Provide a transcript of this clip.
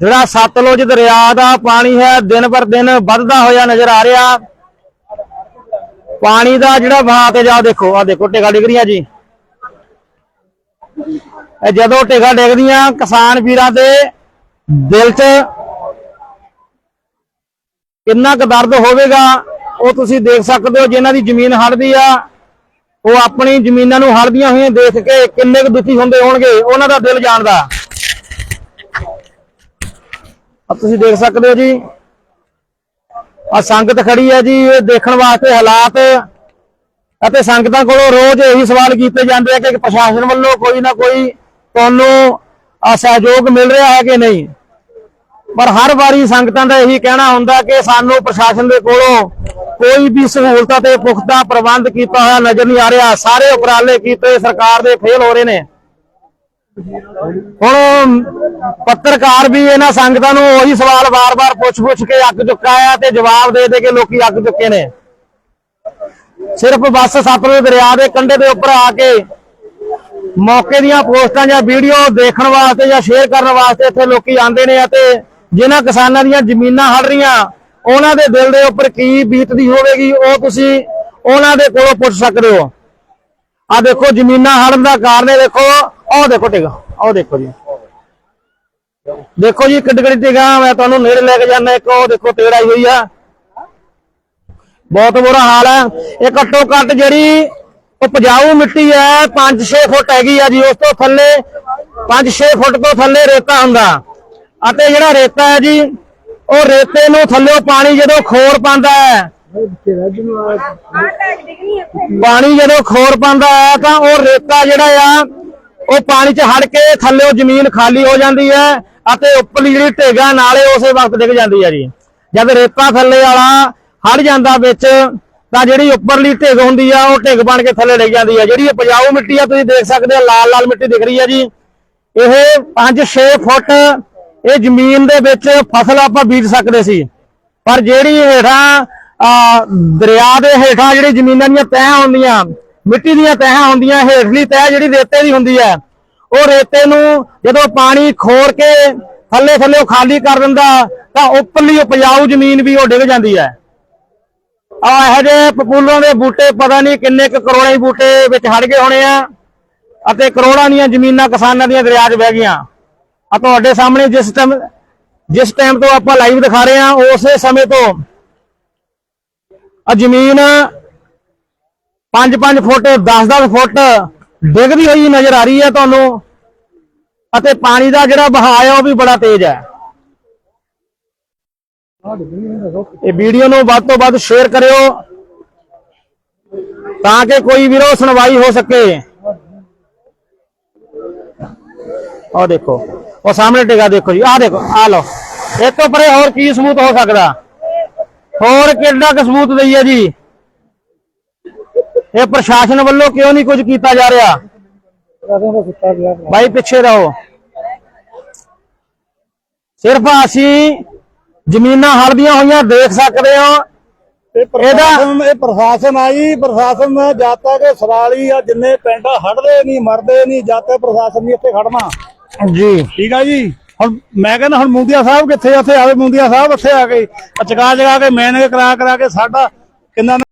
ਜਿਹੜਾ ਸਤਲੁਜ ਦਰਿਆ ਦਾ ਪਾਣੀ ਹੈ, ਦਿਨ ਪਰ ਦਿਨ ਵੱਧਦਾ ਹੋਇਆ ਨਜ਼ਰ ਆ ਰਿਹਾ। ਪਾਣੀ ਦਾ ਜਿਹੜਾ ਵਹਾਅ ਤੇ ਜਾ ਦੇਖੋ ਆ ਦੇਖੋ ਟਿਗਾ ਡਿੱਗ ਰਹੀਆਂ ਜੀ। ਇਹ ਜਦੋਂ ਟਿਗਾ ਡਿੱਗਦੀਆਂ, ਕਿਸਾਨ ਵੀਰਾਂ ਦੇ ਦਿਲ 'ਚ ਕਿੰਨਾ ਕੁ ਦਰਦ ਹੋਵੇਗਾ, ਉਹ ਤੁਸੀਂ ਦੇਖ ਸਕਦੇ ਹੋ, ਜਿਨ੍ਹਾਂ ਦੀ ਜ਼ਮੀਨ ਹੜਦੀ ਆ, ਉਹ ਆਪਣੀ ਜ਼ਮੀਨਾਂ ਨੂੰ ਹੜਦੀਆਂ ਹੋਈਆਂ ਦੇਖ ਕੇ ਕਿੰਨੇ ਕੁ ਦੁਖੀ ਹੁੰਦੇ ਹੋਣਗੇ, ਉਹਨਾਂ ਦਾ ਦਿਲ ਜਾਣਦਾ। ਆ ਤੁਸੀਂ ਦੇਖ ਸਕਦੇ ਹੋ ਜੀ। ਆ ਸੰਗਤ ਖੜੀ ਹੈ ਜੀ, ਇਹ ਦੇਖਣ ਵਾਸਤੇ ਹਾਲਾਤ। ਅਤੇ ਸੰਗਤਾਂ ਕੋਲੋਂ ਰੋਜ਼ ਇਹੀ ਸਵਾਲ ਕੀਤੇ ਜਾਂਦੇ ਆ ਕਿ ਪ੍ਰਸ਼ਾਸਨ ਵੱਲੋਂ ਕੋਈ ਨਾ ਕੋਈ ਤੁਹਾਨੂੰ ਆ ਸਹਿਯੋਗ ਮਿਲ ਰਿਹਾ ਹੈ ਕਿ ਨਹੀਂ? ਪਰ ਹਰ ਵਾਰੀ ਸੰਗਤਾਂ ਦਾ ਇਹੀ ਕਹਿਣਾ ਹੁੰਦਾ ਕਿ ਸਾਨੂੰ ਪ੍ਰਸ਼ਾਸਨ ਦੇ ਕੋਲੋਂ ਕੋਈ ਵੀ ਸਹੂਲਤਾਂ ਤੇ ਪੁਖਤਾ ਪ੍ਰਬੰਧ ਕੀਤਾ ਹੋਇਆ ਨਜ਼ਰ ਨਹੀਂ ਆ ਰਿਹਾ। ਸਾਰੇ ਉਪਰਾਲੇ ਕੀਤੇ ਸਰਕਾਰ ਦੇ ਫੇਲ ਹੋ ਰਹੇ ਨੇ। ਹੁਣ ਪੱਤਰਕਾਰ ਵੀ ਇਹਨਾਂ ਸੰਗਤਾਂ ਨੂੰ ਉਹੀ ਸਵਾਲ ਵਾਰ-ਵਾਰ ਪੁੱਛ-ਪੁੱਛ ਕੇ ਅੱਕ ਚੁੱਕਾ ਹੈ ਤੇ ਜਵਾਬ ਦੇ ਦੇ ਕੇ ਲੋਕੀ ਅੱਕ ਚੁੱਕੇ ਨੇ। ਸਿਰਫ ਬੱਸ ਸਤਲੁਜ ਦਰਿਆ ਦੇ ਕੰਢੇ ਦੇ ਉੱਪਰ ਆ ਕੇ ਮੌਕੇ ਦੀਆਂ ਪੋਸਟਾਂ ਜਾਂ ਵੀਡੀਓ ਦੇਖਣ ਵਾਸਤੇ ਜਾਂ ਸ਼ੇਅਰ ਕਰਨ ਵਾਸਤੇ ਇੱਥੇ ਲੋਕੀ ਆਉਂਦੇ ਨੇ ਅਤੇ ਜਿਨ੍ਹਾਂ ਕਿਸਾਨਾਂ ਦੀਆਂ ਜ਼ਮੀਨਾਂ ਹੜ ਰਹੀਆਂ, ਉਹਨਾਂ ਦੇ ਦਿਲ ਦੇ ਉੱਪਰ ਕੀ ਬੀਤਦੀ ਹੋਵੇਗੀ, ਉਹ ਤੁਸੀਂ ਉਹਨਾਂ ਦੇ ਕੋਲੋਂ ਪੁੱਛ ਸਕਦੇ ਹੋ। ਆ ਦੇਖੋ ਜ਼ਮੀਨਾਂ ਹੜਨ ਦਾ ਕਾਰਨ ਇਹ ਦੇਖੋ ਆਹ ਦੇਖੋ ਟਿਗਾ ਆਹ ਦੇਖੋ ਜੀ। ਦੇਖੋ ਜੀ ਕਿੱਡ ਕਿੱਡੀ ਟਿਗਾ ਮੈਂ ਤੁਹਾਨੂੰ ਨੇੜੇ ਲੈ ਕੇ ਜਾਂਦਾ, ਇੱਕ ਉਹ ਦੇਖੋ ਟੇੜ ਆਈ ਹੋਈ ਆ। ਬਹੁਤ ਬੁਰਾ ਹਾਲ ਹੈ ਇਹ ਘੱਟੋ ਘੱਟ ਜਿਹੜੀ ਉਪਜਾਊ ਮਿੱਟੀ ਹੈ 5-6 ਫੁੱਟ ਹੈਗੀ ਆ ਜੀ, ਉਸ ਤੋਂ ਥੱਲੇ 5-6 ਫੁੱਟ ਤੋਂ ਥੱਲੇ ਰੇਤਾ ਹੁੰਦਾ। ਅਤੇ ਜਿਹੜਾ ਰੇਤਾ ਹੈ ਜੀ, ਉਹ ਰੇਤੇ ਨੂੰ ਥੱਲਿਓਂ ਪਾਣੀ ਜਦੋਂ ਖੋਰ ਪਾਉਂਦਾ ਹੈ, ਪਾਣੀ ਜਦੋਂ ਖੋਰ ਪਾਉਂਦਾ ਹੈ, ਤਾਂ ਉਹ ਰੇਤਾ ਜਿਹੜਾ ਆ ਉਹ ਪਾਣੀ 'ਚ ਹੜ ਕੇ ਥੱਲੇ ਉਹ ਜ਼ਮੀਨ ਖਾਲੀ ਹੋ ਜਾਂਦੀ ਹੈ ਅਤੇ ਉੱਪਰਲੀ ਜਿਹੜੀ ਢੇਗਾ ਨਾਲੇ ਉਸੇ ਵਕਤ ਡਿੱਗ ਜਾਂਦੀ ਹੈ ਜੀ। ਜਦ ਰੇਤਾ ਥੱਲੇ ਵਾਲਾ ਹੜ ਜਾਂਦਾ ਵਿੱਚ ਤਾਂ ਜਿਹੜੀ ਉੱਪਰਲੀ ਢਿੱਗ ਹੁੰਦੀ ਆ ਉਹ ਢਿੱਗ ਬਣ ਕੇ ਥੱਲੇ ਡਿੱਗ ਜਾਂਦੀ ਆ ਜਿਹੜੀ ਇਹ ਪਜਾਊ ਮਿੱਟੀ ਆ ਤੁਸੀਂ ਦੇਖ ਸਕਦੇ ਆ ਲਾਲ ਲਾਲ ਮਿੱਟੀ ਦਿਖ ਰਹੀ ਆ ਜੀ। ਇਹ 5-6 ਫੁੱਟ ਇਹ ਜ਼ਮੀਨ ਦੇ ਵਿੱਚ ਫਸਲ ਆਪਾਂ ਬੀਜ ਸਕਦੇ ਸੀ। ਪਰ ਜਿਹੜੀ ਹੇਠਾਂ ਆ, ਦਰਿਆ ਦੇ ਹੇਠਾਂ ਜਿਹੜੀ ਜ਼ਮੀਨਾਂ ਦੀਆਂ ਤੈਅ ਹੁੰਦੀਆਂ ਮਿੱਟੀ ਦੀਆਂ ਤਹਿਾਂ ਹੁੰਦੀਆਂ, ਹੇਠਲੀ ਤਹਿ ਜਿਹੜੀ ਰੇਤੇ ਦੀ ਹੁੰਦੀ ਹੈ, ਉਹ ਰੇਤੇ ਨੂੰ ਜਦੋਂ ਪਾਣੀ ਖੋਰ ਕੇ ਥੱਲੇ ਥੱਲੇ ਖਾਲੀ ਕਰ ਦਿੰਦਾ, ਤਾਂ ਉੱਪਰਲੀ ਉਪਜਾਊ ਜ਼ਮੀਨ ਵੀ ਉਹ ਡਿੱਗ ਜਾਂਦੀ ਹੈ। ਆ ਇਹੋ ਜਿਹੇ ਪਪੂਲਰਾਂ ਦੇ ਬੂਟੇ ਪਤਾ ਨਹੀਂ ਕਿੰਨੇ ਕੁ ਕਰੋੜਾਂ ਬੂਟੇ ਵਿੱਚ ਹੜ ਗਏ ਹੋਣੇ ਆ, ਅਤੇ ਕਰੋੜਾਂ ਦੀਆਂ ਜ਼ਮੀਨਾਂ ਕਿਸਾਨਾਂ ਦੀਆਂ ਦਰਿਆ 'ਚ ਵਹਿ ਗਈਆਂ। ਆ ਤੁਹਾਡੇ ਸਾਹਮਣੇ ਜਿਸ ਟਾਈਮ ਜਿਸ ਟਾਈਮ ਤੋਂ ਆਪਾਂ ਲਾਈਵ ਦਿਖਾ ਰਹੇ ਆ ਉਸੇ ਸਮੇਂ ਤੋਂ ਆ ਜ਼ਮੀਨ 5-5 ਫੁੱਟ 10-10 ਫੁੱਟ ਡਿੱਗਦੀ ਹੋਈ ਨਜ਼ਰ ਆ ਰਹੀ ਹੈ ਤੁਹਾਨੂੰ। ਅਤੇ ਪਾਣੀ ਦਾ ਜਿਹੜਾ ਵਹਾਅ ਹੈ ਉਹ ਵੀ ਬੜਾ ਤੇਜ਼ ਹੈ। ਇਹ ਵੀਡੀਓ ਨੂੰ ਵੱਧ ਤੋਂ ਵੱਧ ਸ਼ੇਅਰ ਕਰਿਓ ਤਾਂ ਕਿ ਕੋਈ ਵੀਰੋ ਸੁਣਵਾਈ ਹੋ ਸਕੇ। ਆਹ ਦੇਖੋ, ਉਹ ਸਾਹਮਣੇ ਟਿਕਾ ਦੇਖੋ ਜੀ। ਆਹ ਦੇਖੋ ਆ ਲਓ। ਇਹ ਤੋਂ ਪਰੇ ਹੋਰ ਕੀ ਸਬੂਤ ਹੋ ਸਕਦਾ? ਹੋਰ ਕਿੰਨਾ ਕੁ ਸਬੂਤ ਦਈਏ ਜੀ? ਇਹ ਪ੍ਰਸ਼ਾਸਨ ਵੱਲੋਂ ਕਿਉਂ ਨਹੀਂ ਕੁਝ ਕੀਤਾ ਜਾ ਰਿਹਾ? ਭਾਈ ਪਿੱਛੇ ਰਹੋ। ਸਿਰਫ ਅਸੀਂ ਜ਼ਮੀਨਾਂ ਹੜਦੀਆਂ ਹੋਈਆਂ ਦੇਖ ਸਕਦੇ ਹਾਂ। ਇਹ ਪ੍ਰਸ਼ਾਸਨ ਇਹ ਪ੍ਰਸ਼ਾਸਨ ਆਈ ਪ੍ਰਸ਼ਾਸਨ ਨੇ ਜਦ ਤੱਕ ਸਵਾਲੀ ਆ ਜਿੰਨੇ ਪਿੰਡ ਹਟਦੇ ਨਹੀਂ ਮਰਦੇ ਨਹੀਂ ਜਦ ਤੱਕ ਪ੍ਰਸ਼ਾਸਨ ਨਹੀਂ ਇੱਥੇ ਖੜਨਾ। ਜੀ। ਠੀਕ ਆ ਜੀ? ਹੁਣ ਮੈਂ ਕਹਿੰਦਾ ਹੁਣ ਮੁੰਡੀਆ ਸਾਹਿਬ ਕਿੱਥੇ ਆ? ਉੱਥੇ ਆਵੇ ਮੁੰਡੀਆ ਸਾਹਿਬ ਉੱਥੇ ਆ ਕੇ ਚਕਾ ਚਕਾ ਕੇ ਮੈਨ ਕਰਾ ਕਰਾ ਕੇ ਸਾਡਾ ਕਿੰਨਾ